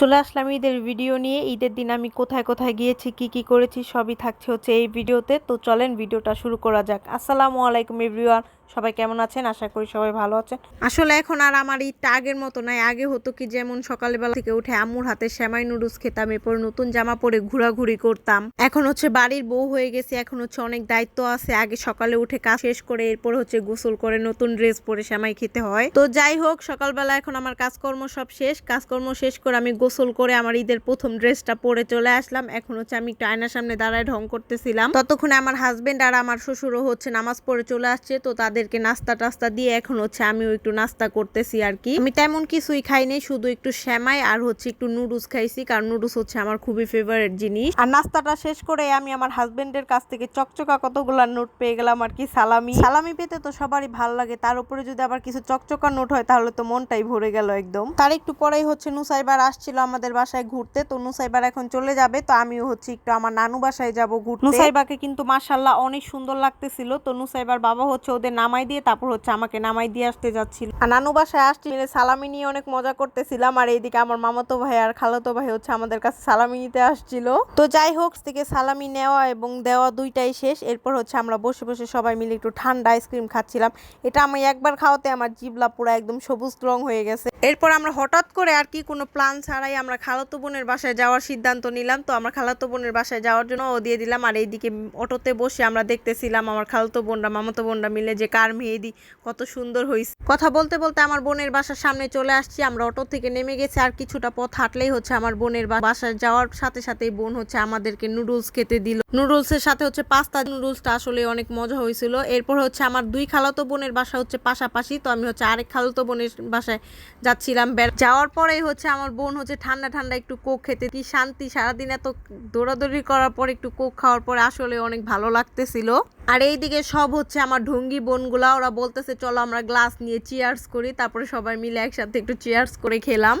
চলে আসলাম ঈদের ভিডিও নিয়ে। ঈদের দিন আমি কোথায় কোথায় গিয়েছি, কি কি করেছি সবই থাকছে হচ্ছে এই ভিডিওতে তো। চলেন ভিডিওটা শুরু করা যাক। আসসালামু আলাইকুম এভরিওয়ান সবাই কেমন আছেন? আশা করি সবাই ভালো আছেন। আসলে এখন আর আমার ঈদটা আগের মতো নাই। আগে হতো কি যেমন সকালবেলা থেকে উঠে আম্মুর হাতে শ্যামাই নুডলস খেতাম, এরপর নতুন জামা পরে ঘোরাঘুরি করতাম। এখন হচ্ছে বাড়ির বউ হয়ে গেছে, এখন হচ্ছে অনেক দায়িত্ব আছে। আগে সকালে উঠে কাজ শেষ করে এরপর হচ্ছে গোসল করে নতুন ড্রেস পরে শ্যামাই খেতে হয়। তো যাই হোক, সকালবেলা এখন আমার কাজকর্ম সব শেষ। কাজকর্ম শেষ করে আমি গোসল করে আমার ঈদের প্রথম ড্রেসটা পরে চলে আসলাম। এখন হচ্ছে আমি একটু আয়নার সামনে দাঁড়ায় ঢং করতেছিলাম। ততক্ষণে আমার হাজবেন্ড আর আমার শ্বশুরও হচ্ছে নামাজ পড়ে চলে আসছে। তো তাদেরকে নাস্তা টাস্তা দিয়ে এখন হচ্ছে আমিও একটু নাস্তা করতেছি আর কি। আমি তেমন কিছুই খাইনি শুধু একটু শ্যামাই আর হচ্ছে একটু নুডলস খাইছি, কারণ নুডলস হচ্ছে আমার খুবই ফেভারিট জিনিস। আর নাস্তাটা শেষ করে আমি আমার হাজবেন্ডের কাছ থেকে চকচকা কতগুলা নোট পেয়ে গেলাম আর কি, সালামি। সালামি পেতে তো সবারই ভালো লাগে, তার উপরে যদি আবার কিছু চকচকা নোট হয়, তাহলে তো মনটাই ভরে গেল একদম। তার একটু পরেই হচ্ছে নুসাইবার আসছিল আমাদের বাসায় ঘুরতে, তো নুসাইবার এখন চলে যাবে, তো আমিও হচ্ছে একটু আমার নানু বাসায় যাব ঘুরতে। নুসাইবাকে কিন্তু মাশাল্লাহ অনেক সুন্দর লাগতেছিল, তো নুসাইবার বাবা হচ্ছে ওদের নামাই দিয়ে তারপর হচ্ছে আমাকে নামাই দিয়ে আসতে যাচ্ছিল। আর নানু বাসায় আসছিল সালামি নিয়ে অনেক মজা করতেছিলাম, আর এইদিকে আমার মামাতো ভাই আর খালাতো ভাই হচ্ছে আমাদের কাছে সালামি নিতে আসছিল। তো যাই হোক থেকে সালামি নেওয়া এবং দেওয়া দুইটাই শেষ। এরপর হচ্ছে আমরা বসে বসে সবাই মিলে একটু ঠান্ডা আইসক্রিম খাচ্ছিলাম। এটা আমি একবার খাওয়াতে আমার জিবলা পুরো একদম সবুজ রং হয়ে গেছে। এরপর আমরা হঠাৎ করে আর কি কোনো প্ল্যান ছাড়াই আমরা খালাতো বোনের বাসায় যাওয়ার সিদ্ধান্ত নিলাম। তো আমরা খালাতো বোনের বাসায় যাওয়ার জন্য ও দিয়ে দিলাম। আর এইদিকে অটোতে বসে আমরা দেখতেছিলাম আমার খালাতো বোনরা, মামাতো বোনরা মিলে যে কার মেহেদি, কত সুন্দর হয়েছে কথা বলতে বলতে আমার বোনের বাসার সামনে চলে আসছি, আমরা অটো থেকে নেমে গেছি, আর কিছুটা পথ হাঁটলেই হচ্ছে আমার বোনের বাসায় যাওয়ার সাথে সাথেই বোন হচ্ছে আমাদেরকে নুডলস খেতে দিল। নুডলসের সাথে হচ্ছে পাস্তা নুডলসটা আসলে অনেক মজা হয়েছিল এরপর হচ্ছে আমার দুই খালাতো বোনের বাসা হচ্ছে পাশাপাশি, তো আমি হচ্ছে আরেক খালাতো বোনের বাসায় যাচ্ছিলাম। যাওয়ার পরেই হচ্ছে আমার বোন হচ্ছে ঠান্ডা ঠান্ডা একটু কোক খেতে, কি শান্তি, সারাদিন এত দৌড়াদৌড়ি করার পর একটু কোক খাওয়ার পরে আসলে অনেক ভালো লাগতেছিল। আর এই দিকে সব হচ্ছে আমার ঢুঙ্গি বোনগুলা, ওরা বলতেছে, চলো আমরা গ্লাস নিয়ে চেয়ার্স করি। তারপরে সবাই মিলে একসাথে একটু চেয়ার্স করে খেলাম।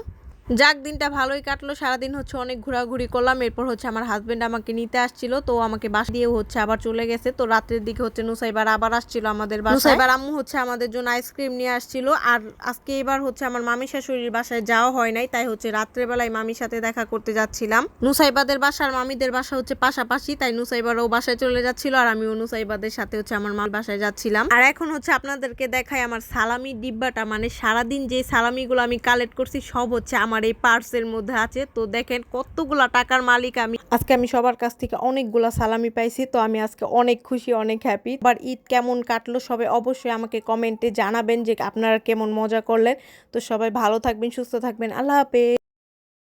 যাক দিনটা ভালোই কাটলো। সারাদিন হচ্ছে অনেক ঘোরাঘুরি করলাম। এরপর হচ্ছে আমার হাজবেন্ড আমাকে নিতে আসছিল তো আমাকে বাস দিয়েও হচ্ছে আবার চলে গেছে। তো রাতের দিকে হচ্ছে নুসাইবার আবার আসছিল আমাদের বাসায়। নুসাইবার আম্মু হচ্ছে আমাদের জন্য আইসক্রিম নিয়ে আসছিল। আর আজকে এবার হচ্ছে আমার মামি শাশুড়ির বাসায় যাওয়া হয় নাই তাই হচ্ছে রাত্রেবেলায় মামির সাথে দেখা করতে যাচ্ছিলাম। নুসাইবাদের বাসা আর মামিদের বাসা হচ্ছে পাশাপাশি তাই নুসাইবারও বাসায় চলে যাচ্ছিল আর আমিও নুসাইবাদের সাথে হচ্ছে আমার মার বাসায় যাচ্ছিলাম। আর এখন হচ্ছে আপনাদেরকে দেখাই আমার সালামি ডিব্বাটা মানে সারাদিন যে সালামিগুলো আমি কালেক্ট করছি সব হচ্ছে আমার এই পার্সের মধ্যে আছে। তো দেখেন কতগুলা টাকার মালিক আমি। আজকে আমি সবার কাছ থেকে অনেকগুলা সালামি পাইছি, তো আমি আজকে অনেক খুশি, অনেক হ্যাপি আবার ঈদ কেমন কাটলো সবাই অবশ্যই আমাকে কমেন্টে জানাবেন যে আপনারা কেমন মজা করলেন। তো সবাই ভালো থাকবেন, সুস্থ থাকবেন। আল্লাহ হাফেজ।